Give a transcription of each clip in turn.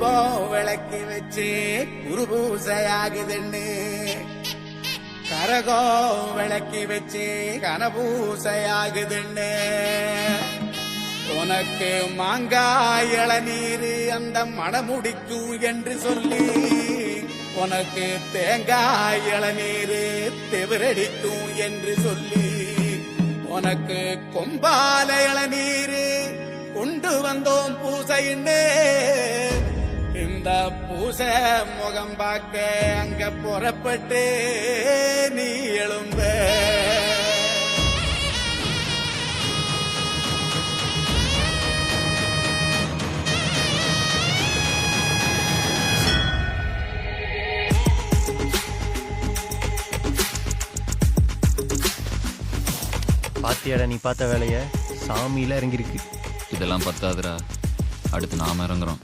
கும்போ விளக்கி வச்சு குரு பூசையாகுதுன்னு கரகோ விளக்கி வச்சு கனபூசையாகுதுன்னு. உனக்கு மாங்காய் இளநீர் அந்த மணமுடிக்கும் என்று சொல்லி உனக்கு தேங்காய் இளநீர் தெவிரடிக்கும் என்று சொல்லி உனக்கு கொம்பால இளநீர் கொண்டு வந்தோம் பூசைன்னு. இந்த பூசை முகம் பார்க்க அங்க புறப்பட்டு நீ எழும்ப. பாத்தியாடா நீ பார்த்த வேலைய? சாமியில இறங்கியிருக்கு. இதெல்லாம் பத்தாதுடா. அடுத்து நாம இறங்குறோம்.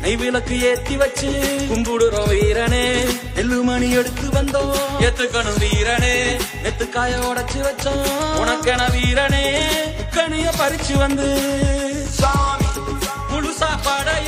நெய் விளக்கு ஏத்தி வச்சு கும்பிடுறோம் வீரனே. நெல்லு மணி எடுத்து வந்தோம். ஏத்துக்கணும் வீரனே. நெத்துக்காய உடைச்சு வச்சோம். உனக்கென வீரனே. கனிய பறிச்சு வந்து. சாமி முழு சாப்பாட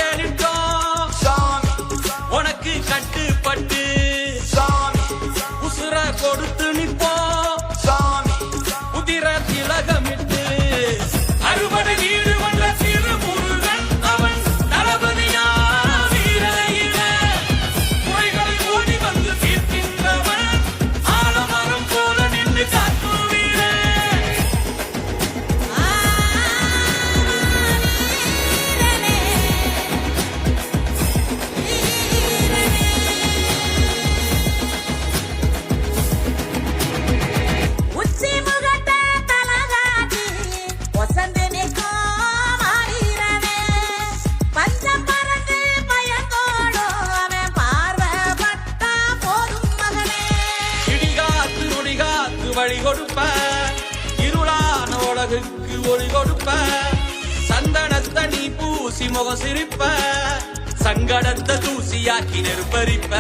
ஒளி கொடுப்ப இருளான உலகுக்கு ஒளி கொடுப்ப சந்தனத்தை நீ பூசி முகம் சிரிப்ப சங்கடத்தை தூசியாக்கி நெருப்பரிப்ப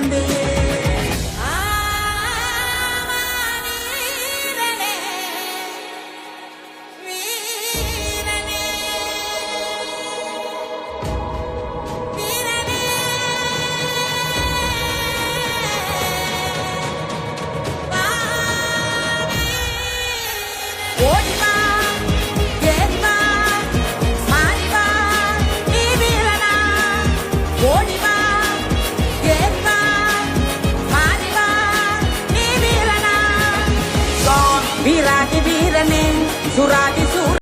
பறிச்சு வந்து நீ வீரனா. வீராதி வீரனே சுராதி